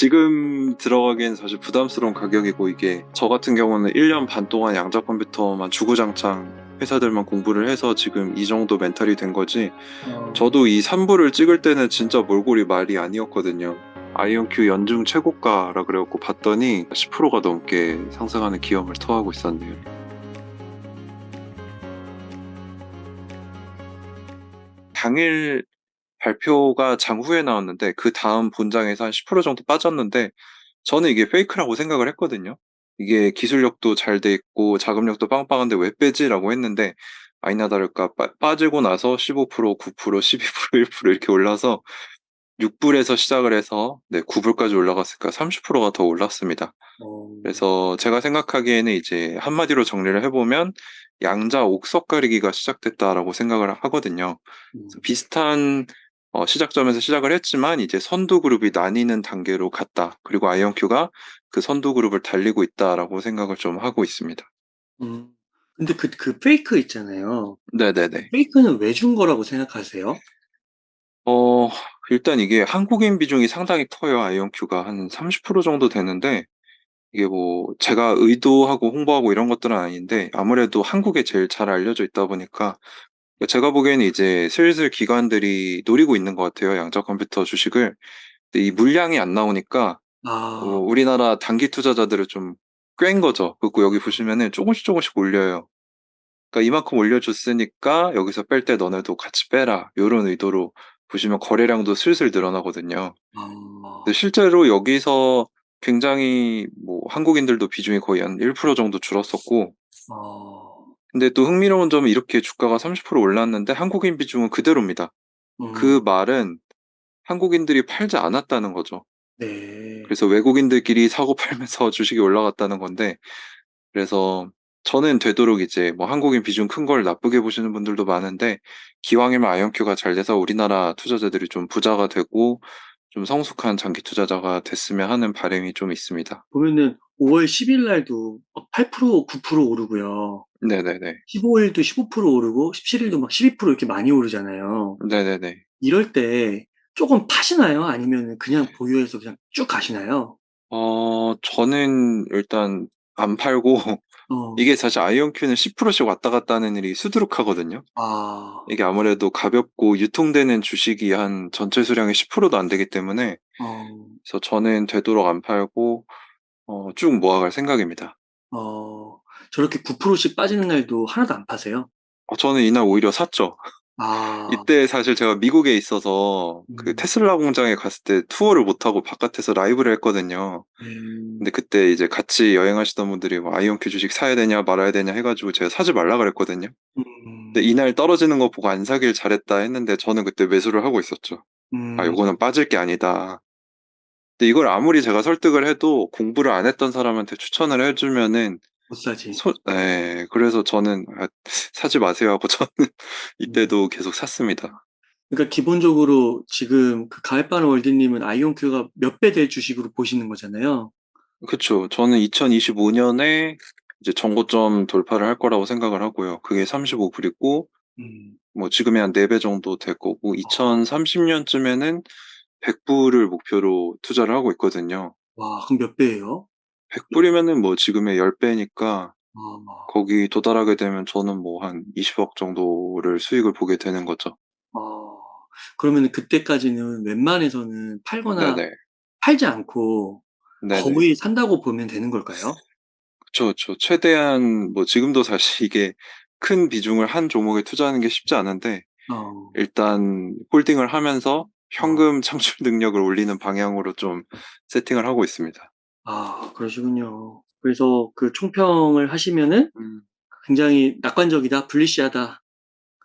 지금 들어가기엔 사실 부담스러운 가격이고 이게 저 같은 경우는 1년 반 동안 양자 컴퓨터만 주구장창 회사들만 공부를 해서 지금 이 정도 멘탈이 된 거지 어, 저도 이 3부를 찍을 때는 진짜 몰골이 말이 아니었거든요. 아이온큐 연중 최고가라 그래갖고 봤더니 10%가 넘게 상승하는 기염을 토하고 있었네요. 당일 발표가 장후에 나왔는데 그 다음 본장에서 한 10% 정도 빠졌는데 저는 이게 페이크라고 생각을 했거든요. 이게 기술력도 잘 돼 있고 자금력도 빵빵한데 왜 빼지라고 했는데 아니나 다를까 빠, 빠지고 나서 15%, 9%, 12%, 1% 이렇게 올라서 6불에서 시작을 해서 네, 9불까지 올라갔으니까 30%가 더 올랐습니다. 어, 그래서 제가 생각하기에는 이제 한마디로 정리를 해보면 양자 옥석 가리기가 시작됐다라고 생각을 하거든요. 음, 그래서 비슷한 어, 시작점에서 시작을 했지만 이제 선두 그룹이 나뉘는 단계로 갔다. 그리고 아이언큐가 그 선두 그룹을 달리고 있다라고 생각을 좀 하고 있습니다. 음. 근데 그, 그 페이크 있잖아요. 네네네. 페이크는 왜 준 거라고 생각하세요? 어, 일단 이게 한국인 비중이 상당히 커요. 아이언큐가 한 30% 정도 되는데 이게 뭐 제가 의도하고 홍보하고 이런 것들은 아닌데 아무래도 한국에 제일 잘 알려져 있다 보니까 제가 보기에는 이제 슬슬 기관들이 노리고 있는 것 같아요. 양자 컴퓨터 주식을. 근데 이 물량이 안 나오니까 어, 아, 우리나라 단기 투자자들을 좀 꿰인 거죠. 그리고 여기 보시면은 조금씩 조금씩 올려요. 그러니까 이만큼 올려줬으니까 여기서 뺄 때 너네도 같이 빼라. 이런 의도로 보시면 거래량도 슬슬 늘어나거든요. 아, 근데 실제로 여기서 굉장히 뭐 한국인들도 비중이 거의 한 1% 정도 줄었었고 아, 근데 또 흥미로운 점은 이렇게 주가가 30% 올랐는데 한국인 비중은 그대로입니다. 음, 그 말은 한국인들이 팔지 않았다는 거죠. 네. 그래서 외국인들끼리 사고 팔면서 주식이 올라갔다는 건데 그래서 저는 되도록 이제 뭐 한국인 비중 큰 걸 나쁘게 보시는 분들도 많은데 기왕이면 아이언큐가 잘 돼서 우리나라 투자자들이 좀 부자가 되고 좀 성숙한 장기 투자자가 됐으면 하는 바람이 좀 있습니다. 보면은 5월 10일 날도 막 8%, 9% 오르고요. 네네네. 15일도 15% 오르고 17일도 막 12% 이렇게 많이 오르잖아요. 네네네. 이럴 때 조금 파시나요? 아니면 그냥 보유해서 그냥 쭉 가시나요? 어, 저는 일단 안 팔고 어, 이게 사실 아이언큐는 10%씩 왔다 갔다 하는 일이 수두룩하거든요. 아, 이게 아무래도 가볍고 유통되는 주식이 한 전체 수량의 10%도 안 되기 때문에 어, 그래서 저는 되도록 안 팔고 어, 쭉 모아갈 생각입니다. 어, 저렇게 9%씩 빠지는 날도 하나도 안 파세요? 어, 저는 이날 오히려 샀죠. 아, 이때 사실 제가 미국에 있어서 그 음. 테슬라 공장에 갔을 때 투어를 못하고 바깥에서 라이브를 했거든요. 음, 근데 그때 이제 같이 여행하시던 분들이 뭐 아이언큐 주식 사야 되냐 말아야 되냐 해가지고 제가 사지 말라 그랬거든요. 음, 근데 이날 떨어지는 거 보고 안 사길 잘했다 했는데 저는 그때 매수를 하고 있었죠. 아, 음, 요거는 빠질 게 아니다. 근데 이걸 아무리 제가 설득을 해도 공부를 안 했던 사람한테 추천을 해주면은 못 사지. 소, 네, 그래서 저는 아, 사지 마세요 하고 저는 음. 이때도 계속 샀습니다. 그러니까 기본적으로 지금 그 가을바람 월드님은 아이온큐가 몇 배 될 주식으로 보시는 거잖아요. 그쵸. 저는 2025년에 이제 정고점 돌파를 할 거라고 생각을 하고요. 그게 35불이고, 음, 뭐 지금이 한 4배 정도 될 거고, 아. 2030년쯤에는 100불을 목표로 투자를 하고 있거든요. 와, 그럼 몇 배예요? 100불이면은 뭐 지금의 10배니까, 아, 거기 도달하게 되면 저는 뭐 한 20억 정도를 수익을 보게 되는 거죠. 아, 그러면 그때까지는 웬만해서는 팔거나 네네. 팔지 않고 네네. 거의 산다고 보면 되는 걸까요? 그쵸, 그쵸. 최대한, 뭐 지금도 사실 이게 큰 비중을 한 종목에 투자하는 게 쉽지 않은데, 어, 일단 홀딩을 하면서 현금 창출 능력을 올리는 방향으로 좀 세팅을 하고 있습니다. 아, 그러시군요. 그래서 그 총평을 하시면은 굉장히 낙관적이다, 불리시하다.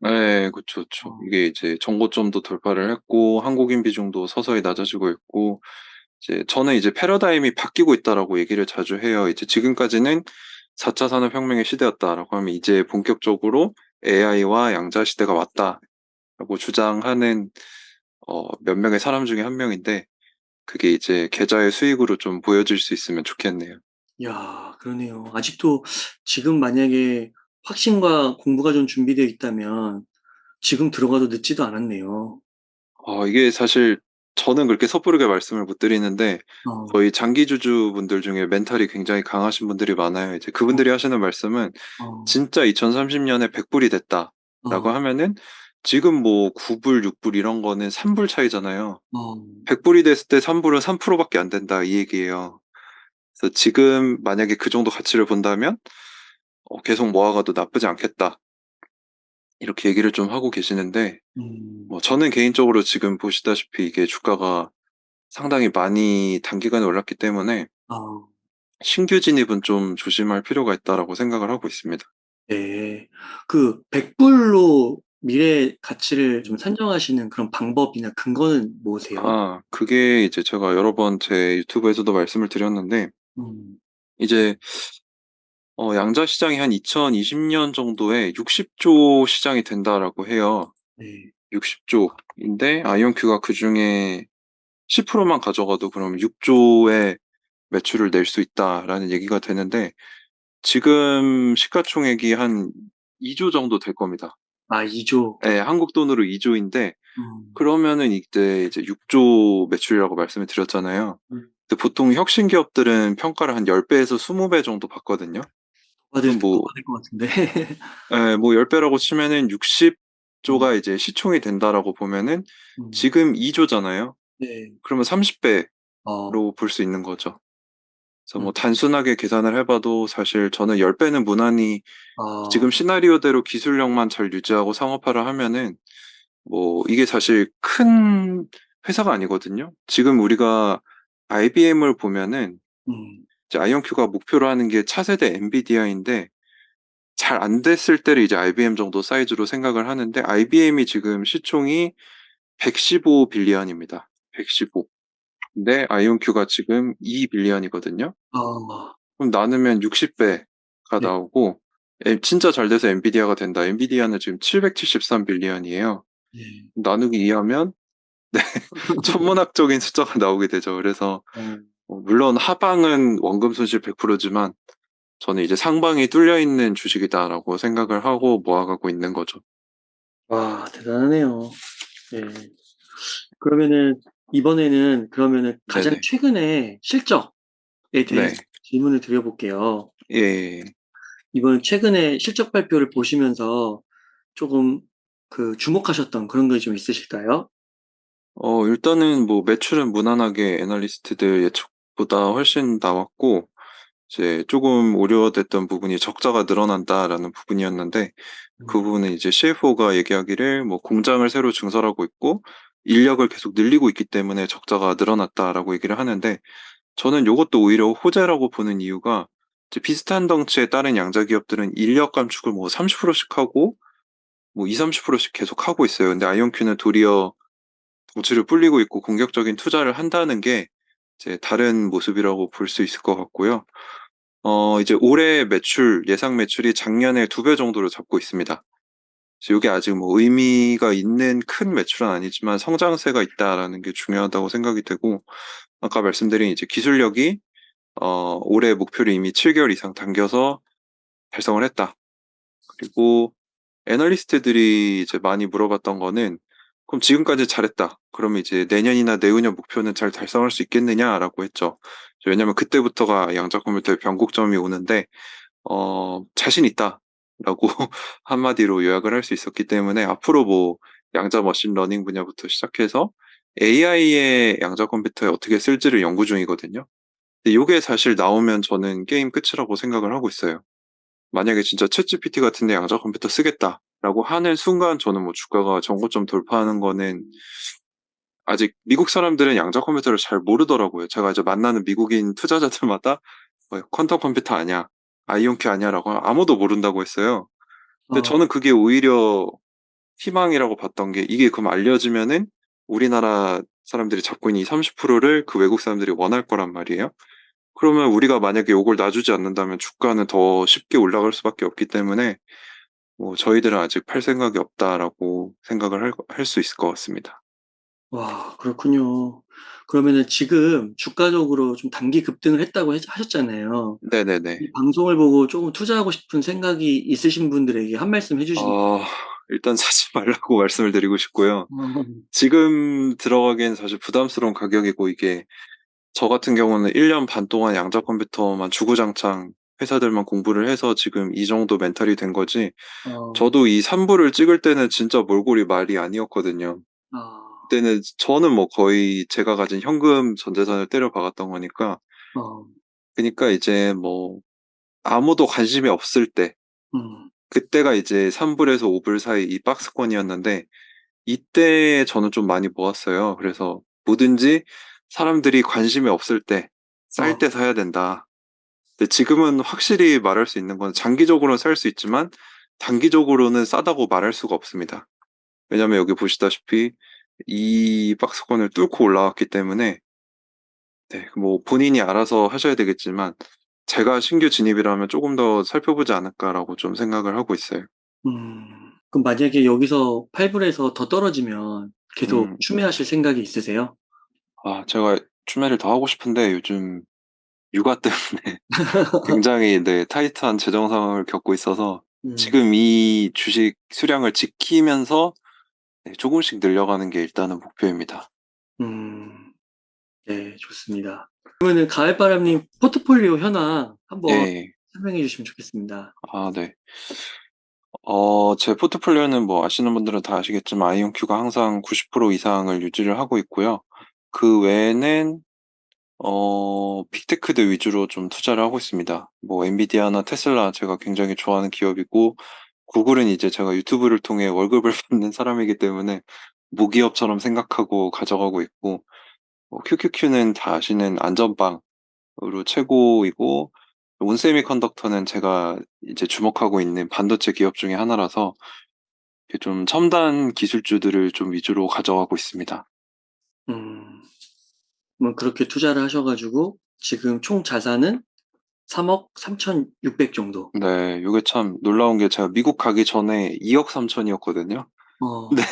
네, 그쵸, 그쵸. 어. 이게 이제 정고점도 돌파를 했고, 한국인 비중도 서서히 낮아지고 있고, 이제 저는 이제 패러다임이 바뀌고 있다라고 얘기를 자주 해요. 이제 지금까지는 4차 산업혁명의 시대였다라고 하면 이제 본격적으로 AI와 양자 시대가 왔다라고 주장하는 어, 몇 명의 사람 중에 한 명인데, 그게 이제 계좌의 수익으로 좀 보여질 수 있으면 좋겠네요. 야, 그러네요. 아직도 지금 만약에 확신과 공부가 좀 준비되어 있다면 지금 들어가도 늦지도 않았네요. 어, 이게 사실 저는 그렇게 섣부르게 말씀을 못 드리는데 어, 거의 장기 주주분들 중에 멘탈이 굉장히 강하신 분들이 많아요. 이제 그분들이 하시는 말씀은 어, 진짜 2030 년에 100 불이 됐다라고 어, 하면은 지금 뭐 9불, 6불 이런 거는 3불 차이잖아요. 어, 100불이 됐을 때 3불은 3%밖에 안 된다 이 얘기예요. 그래서 지금 만약에 그 정도 가치를 본다면 어, 계속 모아가도 나쁘지 않겠다. 이렇게 얘기를 좀 하고 계시는데 음, 뭐 저는 개인적으로 지금 보시다시피 이게 주가가 상당히 많이 단기간에 올랐기 때문에 어, 신규 진입은 좀 조심할 필요가 있다라고 생각을 하고 있습니다. 네. 그 100불로 미래 가치를 좀 산정하시는 그런 방법이나 근거는 뭐세요? 아, 그게 이제 제가 여러 번 제 유튜브에서도 말씀을 드렸는데 음, 이제 어, 양자 시장이 한 2020년 정도에 60조 시장이 된다라고 해요. 네. 60조인데 아이온큐가 그 중에 10%만 가져가도 그럼 6조의 매출을 낼 수 있다라는 얘기가 되는데 지금 시가총액이 한 2조 정도 될 겁니다. 아, 2조. 예, 한국 돈으로 2조인데 음, 그러면은 이때 이제 6조 매출이라고 말씀을 드렸잖아요. 음. 근데 보통 혁신 기업들은 평가를 한 10배에서 20배 정도 받거든요. 받을, 뭐, 받을 것 같은데. 예, 뭐 10배라고 치면은 60조가 음, 이제 시총이 된다라고 보면은 음, 지금 2조잖아요. 네. 그러면 30배로 어, 볼수 있는 거죠. 그래서 뭐 음, 단순하게 계산을 해봐도 사실 저는 10배는 무난히 어, 지금 시나리오대로 기술력만 잘 유지하고 상업화를 하면은 뭐 이게 사실 큰 회사가 아니거든요. 지금 우리가 IBM을 보면은 음, 이제 아이온큐가 목표로 하는 게 차세대 엔비디아인데 잘 안 됐을 때를 이제 IBM 정도 사이즈로 생각을 하는데 IBM이 지금 시총이 115 빌리언입니다. 115. 근데 아이온큐가 지금 2 빌리언이거든요. 어, 그럼 나누면 60배가 네. 나오고 에, 진짜 잘 돼서 엔비디아가 된다. 엔비디아는 지금 773 빌리언이에요. 네. 나누기 2하면 천문학적인 숫자가 나오게 되죠. 그래서 어, 어, 물론 하방은 원금 손실 100%지만 저는 이제 상방이 뚫려 있는 주식이다라고 생각을 하고 모아가고 있는 거죠. 와, 대단하네요. 네. 그러면은, 이번에는, 그러면은 가장 네네. 최근에 실적에 대해서 네. 질문을 드려볼게요. 예. 예. 이번 최근에 실적 발표를 보시면서 조금 그 주목하셨던 그런 게 좀 있으실까요? 어, 일단은 뭐 매출은 무난하게 애널리스트들 예측보다 훨씬 나왔고 이제 조금 우려됐던 부분이 적자가 늘어난다라는 부분이었는데 그 음, 부분은 이제 CFO가 얘기하기를 뭐 공장을 새로 증설하고 있고 인력을 계속 늘리고 있기 때문에 적자가 늘어났다라고 얘기를 하는데 저는 이것도 오히려 호재라고 보는 이유가 비슷한 덩치에 다른 양자 기업들은 인력 감축을 뭐 30%씩 하고 뭐 2, 30%씩 계속 하고 있어요. 근데 아이온큐는 도리어 덩치를 불리고 있고 공격적인 투자를 한다는 게 이제 다른 모습이라고 볼 수 있을 것 같고요. 어, 이제 올해 매출, 예상 매출이 작년에 두 배 정도로 잡고 있습니다. 이게 아직 뭐 의미가 있는 큰 매출은 아니지만 성장세가 있다라는 게 중요하다고 생각이 되고, 아까 말씀드린 이제 기술력이, 어, 올해 목표를 이미 7개월 이상 당겨서 달성을 했다. 그리고 애널리스트들이 이제 많이 물어봤던 거는, 그럼 지금까지 잘했다. 그러면 이제 내년이나 내후년 목표는 잘 달성할 수 있겠느냐라고 했죠. 왜냐면 그때부터가 양자 컴퓨터의 변곡점이 오는데, 어, 자신 있다. 라고 한마디로 요약을 할 수 있었기 때문에 앞으로 뭐 양자 머신 러닝 분야부터 시작해서 AI의 양자 컴퓨터에 어떻게 쓸지를 연구 중이거든요. 근데 이게 사실 나오면 저는 게임 끝이라고 생각을 하고 있어요. 만약에 진짜 챗GPT 같은데 양자 컴퓨터 쓰겠다라고 하는 순간 저는 뭐 주가가 전고점 돌파하는 거는 아직 미국 사람들은 양자 컴퓨터를 잘 모르더라고요. 제가 이제 만나는 미국인 투자자들마다 뭐 퀀텀 컴퓨터 아냐, 아이온큐 하면 아무도 모른다고 했어요. 근데 어, 저는 그게 오히려 희망이라고 봤던 게 이게 그럼 알려지면은 우리나라 사람들이 잡고 있는 이 30%를 그 외국 사람들이 원할 거란 말이에요. 그러면 우리가 만약에 이걸 놔주지 않는다면 주가는 더 쉽게 올라갈 수밖에 없기 때문에 뭐 저희들은 아직 팔 생각이 없다라고 생각을 할 수 있을 것 같습니다. 와, 그렇군요. 그러면은 지금 주가적으로 좀 단기 급등을 했다고 했- 하셨잖아요. 네네네. 이 방송을 보고 조금 투자하고 싶은 생각이 있으신 분들에게 한 말씀 해주시면. 어, 일단 사지 말라고 말씀을 드리고 싶고요. 어, 지금 들어가기엔 사실 부담스러운 가격이고 이게 저 같은 경우는 1년 반 동안 양자 컴퓨터만 주구장창 회사들만 공부를 해서 지금 이 정도 멘탈이 된 거지. 어, 저도 이 3부를 찍을 때는 진짜 몰골이 말이 아니었거든요. 어, 그때는 저는 뭐 거의 제가 가진 현금 전 재산을 때려 박았던 거니까. 어, 그러니까 이제 뭐 아무도 관심이 없을 때 음, 그때가 이제 3불에서 5불 사이 이 박스권이었는데 이때 저는 좀 많이 모았어요. 그래서 뭐든지 사람들이 관심이 없을 때쌀 어. 때 사야 된다. 근데 지금은 확실히 말할 수 있는 건 장기적으로는 살 수 있지만 단기적으로는 싸다고 말할 수가 없습니다. 왜냐면 여기 보시다시피 이 박스권을 뚫고 올라왔기 때문에 네, 뭐 본인이 알아서 하셔야 되겠지만 제가 신규 진입이라면 조금 더 살펴보지 않을까라고 좀 생각을 하고 있어요. 음. 그럼 만약에 여기서 8불에서 더 떨어지면 계속 음. 추매하실 생각이 있으세요? 아, 제가 추매를 더 하고 싶은데 요즘 육아 때문에 굉장히 네, 타이트한 재정 상황을 겪고 있어서 음, 지금 이 주식 수량을 지키면서 네, 조금씩 늘려가는 게 일단은 목표입니다. 음, 네, 좋습니다. 그러면은 가을바람 님 포트폴리오 현황 한번 네, 설명해 주시면 좋겠습니다. 아, 네. 어, 제 포트폴리오는 뭐 아시는 분들은 다 아시겠지만 아이온큐가 항상 90% 이상을 유지를 하고 있고요. 그 외에는 어, 빅테크들 위주로 좀 투자를 하고 있습니다. 뭐 엔비디아나 테슬라 제가 굉장히 좋아하는 기업이고 구글은 이제 제가 유튜브를 통해 월급을 받는 사람이기 때문에 무기업처럼 생각하고 가져가고 있고 뭐 QQQ는 다 아시는 안전빵으로 최고이고 온세미컨덕터는 제가 이제 주목하고 있는 반도체 기업 중에 하나라서 좀 첨단 기술주들을 좀 위주로 가져가고 있습니다. 음, 뭐 그렇게 투자를 하셔가지고 지금 총 자산은 3억 3,600 정도. 네, 이게 참 놀라운 게 제가 미국 가기 전에 2억 3천이었거든요. 어, 네.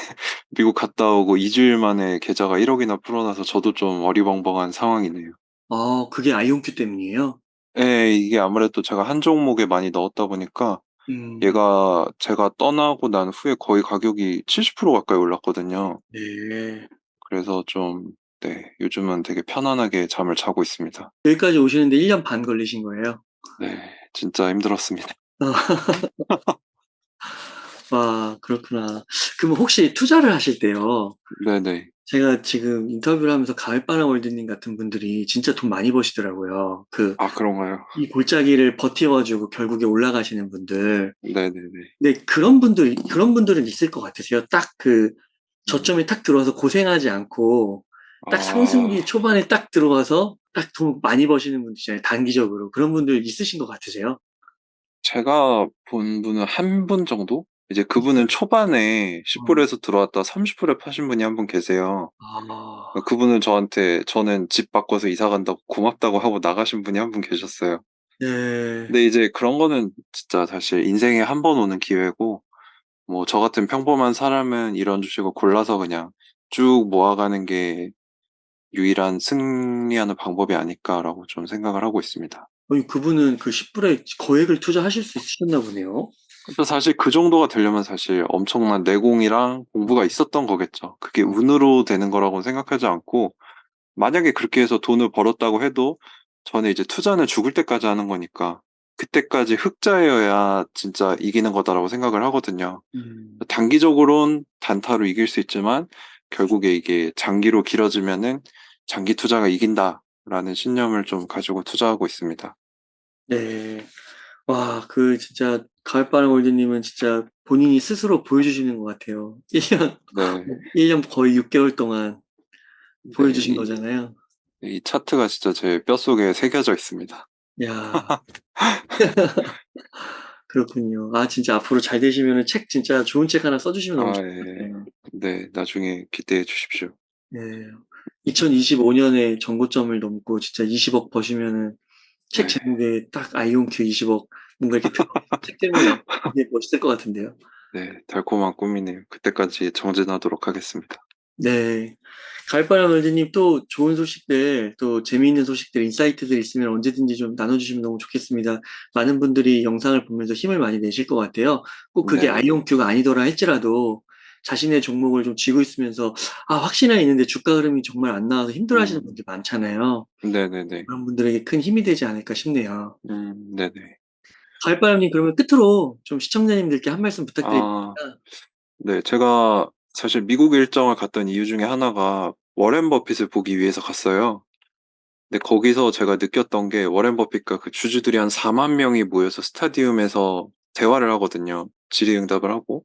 미국 갔다 오고 2주일 만에 계좌가 1억이나 불어나서 저도 좀 어리벙벙한 상황이네요. 어, 그게 아이온큐 때문이에요? 예, 이게 아무래도 제가 한 종목에 많이 넣었다 보니까 음, 얘가 제가 떠나고 난 후에 거의 가격이 70% 가까이 올랐거든요. 네. 그래서 좀, 네, 요즘은 되게 편안하게 잠을 자고 있습니다. 여기까지 오시는데 1 년 반 걸리신 거예요? 네, 진짜 힘들었습니다. 와, 그렇구나. 그럼 혹시 투자를 하실 때요? 네네. 제가 지금 인터뷰를 하면서 가을바람 월드님 같은 분들이 진짜 돈 많이 버시더라고요. 그, 아, 그런가요? 이 골짜기를 버텨 가지고 결국에 올라가시는 분들. 네네네. 근데 그런 분들, 그런 분들은 있을 것 같으세요. 딱 그, 저점에 딱 들어와서 고생하지 않고, 딱 아, 상승기 초반에 딱 들어와서 딱 돈 많이 버시는 분들 있잖아요. 단기적으로. 그런 분들 있으신 것 같으세요? 제가 본 분은 한 분 정도? 이제 그분은 초반에 10불에서 들어왔다 30불에 파신 분이 한 분 계세요. 아, 그분은 저한테 저는 집 바꿔서 이사 간다고 고맙다고 하고 나가신 분이 한 분 계셨어요. 네. 근데 이제 그런 거는 진짜 사실 인생에 한 번 오는 기회고, 뭐 저 같은 평범한 사람은 이런 주식을 골라서 그냥 쭉 모아가는 게 유일한 승리하는 방법이 아닐까라고 좀 생각을 하고 있습니다. 아니, 그분은 그 10불에 거액을 투자하실 수 있으셨나 보네요. 그래서 사실 그 정도가 되려면 사실 엄청난 내공이랑 공부가 있었던 거겠죠. 그게 운으로 되는 거라고 생각하지 않고, 만약에 그렇게 해서 돈을 벌었다고 해도, 저는 이제 투자는 죽을 때까지 하는 거니까, 그때까지 흑자여야 진짜 이기는 거다라고 생각을 하거든요. 음, 단기적으로는 단타로 이길 수 있지만, 결국에 이게 장기로 길어지면은 장기 투자가 이긴다라는 신념을 좀 가지고 투자하고 있습니다. 네. 와, 그 진짜 가을바람 월드님은 진짜 본인이 스스로 보여주시는 것 같아요. 1년, 네. 1년 거의 6개월 동안 보여주신 네, 이- 거잖아요. 이 차트가 진짜 제 뼛속에 새겨져 있습니다. 야 그렇군요. 아, 진짜 앞으로 잘 되시면 책 진짜 좋은 책 하나 써주시면 너무 아, 좋을 것 예. 같아요. 네, 나중에 기대해 주십시오. 네. 2025년에 전고점을 넘고 진짜 20억 버시면은 책 네. 제목에 딱 아이온큐 20억 뭔가 이렇게 들어- 책 제목이 되게 멋있을 것 같은데요. 네, 달콤한 꿈이네요. 그때까지 정진하도록 하겠습니다. 네. 가을바람 월드님 또 좋은 소식들, 또 재미있는 소식들, 인사이트들 있으면 언제든지 좀 나눠주시면 너무 좋겠습니다. 많은 분들이 영상을 보면서 힘을 많이 내실 것 같아요. 꼭 그게 네. 아이온큐가 아니더라 할지라도 자신의 종목을 좀 쥐고 있으면서 아, 확신은 있는데 주가 흐름이 정말 안 나와서 힘들어 하시는 음. 분들 많잖아요. 네네네. 그런 분들에게 큰 힘이 되지 않을까 싶네요. 음, 네네. 가을바람님, 그러면 끝으로 좀 시청자님들께 한 말씀 부탁드립니다. 아, 네. 제가 사실 미국 일정을 갔던 이유 중에 하나가 워렌 버핏을 보기 위해서 갔어요. 근데 거기서 제가 느꼈던 게 워렌 버핏과 그 주주들이 한 4만 명이 모여서 스타디움에서 대화를 하거든요. 질의응답을 하고.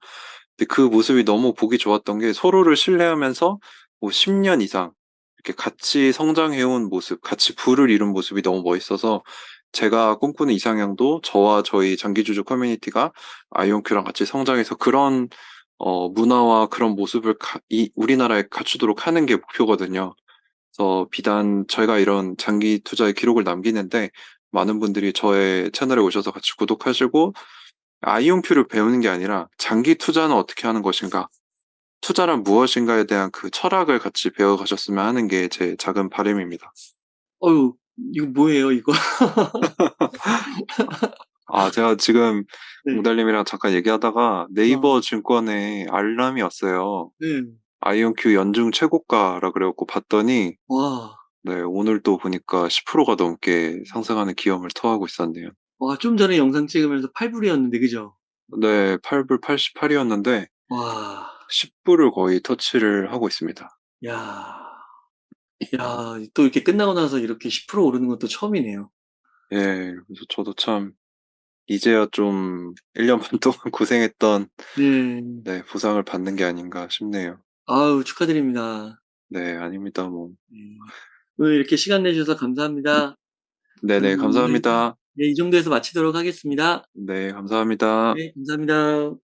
근데 그 모습이 너무 보기 좋았던 게 서로를 신뢰하면서 뭐 10년 이상 이렇게 같이 성장해온 모습, 같이 부를 이룬 모습이 너무 멋있어서 제가 꿈꾸는 이상향도 저와 저희 장기주주 커뮤니티가 아이온큐랑 같이 성장해서 그런 어, 문화와 그런 모습을 가- 이 우리나라에 갖추도록 하는 게 목표거든요. 그래서 비단 저희가 이런 장기 투자의 기록을 남기는데 많은 분들이 저의 채널에 오셔서 같이 구독하시고 아이온큐를 배우는 게 아니라 장기 투자는 어떻게 하는 것인가, 투자란 무엇인가에 대한 그 철학을 같이 배워가셨으면 하는 게 제 작은 바람입니다. 어유, 이거 뭐예요, 이거? 아, 제가 지금 네. 웅달님이랑 잠깐 얘기하다가 네이버 증권에 알람이 왔어요. 네. 아이온큐 연중 최고가라 그래갖고 봤더니 와, 네, 오늘 또 보니까 10%가 넘게 상승하는 기염을 토하고 있었네요. 와, 좀 전에 영상 찍으면서 8불이었는데, 그죠? 네, 8불 88이었는데 와, 10불을 거의 터치를 하고 있습니다. 야, 야, 또 이렇게 끝나고 나서 이렇게 10% 오르는 것도 처음이네요. 예, 그래서 저도 참 이제야 좀 1년 반 동안 고생했던 네. 네, 보상을 받는 게 아닌가 싶네요. 아우, 축하드립니다. 네, 아닙니다, 뭐. 네. 오늘 이렇게 시간 내주셔서 감사합니다. 네네, 그러면 감사합니다. 네, 이 정도에서 마치도록 하겠습니다. 네, 감사합니다. 네, 감사합니다.